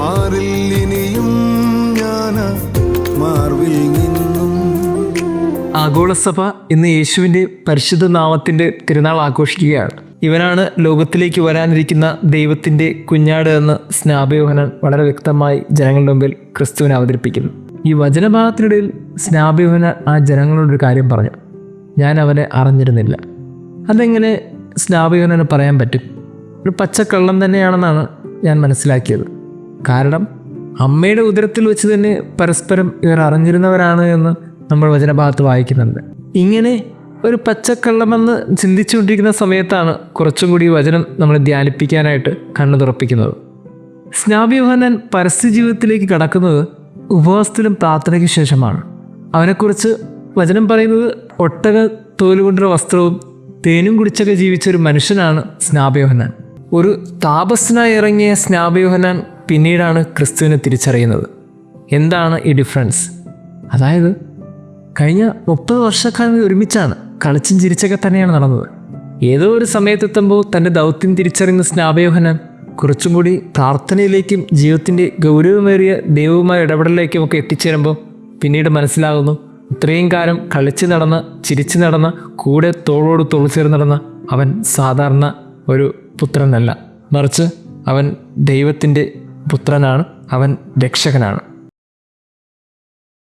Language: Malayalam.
മാറിൽ ഇനിയും മാർവിൽ നിന്നും. ആഗോളസഭ ഇന്ന് യേശുവിന്റെ പരിശുദ്ധ നാമത്തിന്റെ തിരുനാൾ ആഘോഷിക്കുകയാണ്. ഇവനാണ് ലോകത്തിലേക്ക് വരാനിരിക്കുന്ന ദൈവത്തിന്റെ കുഞ്ഞാട് എന്ന് സ്നാപയോഹനൻ വളരെ വ്യക്തമായി ജനങ്ങളുടെ മുമ്പിൽ ക്രിസ്തുവിനെ അവതരിപ്പിക്കുന്നു. ഈ വചനഭാഗത്തിനിടയിൽ സ്നാപയോഹനൻ ആ ജനങ്ങളോടൊരു കാര്യം പറഞ്ഞു. ഞാൻ അവനെ അറിഞ്ഞിരുന്നില്ല. അതെങ്ങനെ സ്നാപയോഹനന് പറയാൻ പറ്റും? ഒരു പച്ചക്കള്ളം തന്നെയാണെന്നാണ് ഞാൻ മനസ്സിലാക്കിയത്. കാരണം അമ്മയുടെ ഉദരത്തിൽ വെച്ച് തന്നെ പരസ്പരം ഇവർ അറിഞ്ഞിരുന്നവരാണ് എന്ന് നമ്മൾ വചനഭാഗത്ത് വായിക്കുന്നുണ്ട്. ഇങ്ങനെ ഒരു പച്ചക്കള്ളമെന്ന് ചിന്തിച്ചുകൊണ്ടിരിക്കുന്ന സമയത്താണ് കുറച്ചും കൂടി വചനം നമ്മൾ ധ്യാനിപ്പിക്കാനായിട്ട് കണ്ണു തുറപ്പിക്കുന്നത്. സ്നാപ്യോഹനൻ പരസ്യ ജീവിതത്തിലേക്ക് കടക്കുന്നത് ഉപവാസത്തിലും പ്രാർത്ഥനയ്ക്ക് ശേഷമാണ്. അവനെക്കുറിച്ച് വചനം പറയുന്നത് ഒട്ടക തോലുകൊണ്ടുള്ള വസ്ത്രവും തേനും കുടിച്ചൊക്കെ ജീവിച്ച ഒരു മനുഷ്യനാണ് സ്നാപയോഹനാൻ ഒരു താപസ്നായി ഇറങ്ങിയ സ്നാപയോഹനാൻ പിന്നീടാണ് ക്രിസ്തുവിനെ തിരിച്ചറിയുന്നത്. എന്താണ് ഈ ഡിഫറൻസ് അതായത് കഴിഞ്ഞ മുപ്പത് വർഷക്കാലം ഒരുമിച്ചാണ് കളിച്ചും ചിരിച്ചൊക്കെ തന്നെയാണ് നടന്നത്. ഏതോ ഒരു സമയത്തെത്തുമ്പോൾ തന്റെ ദൗത്യം തിരിച്ചറിയുന്ന സ്നാപയോഹനൻ കുറച്ചും കൂടി പ്രാർത്ഥനയിലേക്കും ജീവിതത്തിന്റെ ഗൗരവമേറിയ ദൈവവുമായ ഇടപെടലിലേക്കും ഒക്കെ എത്തിച്ചേരുമ്പോൾ പിന്നീട് മനസ്സിലാകുന്നു ഇത്രയും കാലം കളിച്ച് നടന്ന ചിരിച്ച് നടന്ന കൂടെ തോളോട് തോൾ ചേർന്ന് നടന്ന അവൻ സാധാരണ ഒരു പുത്രനല്ല. മറിച്ച് അവൻ ദൈവത്തിന്റെ പുത്രനാണ്. അവൻ രക്ഷകനാണ്.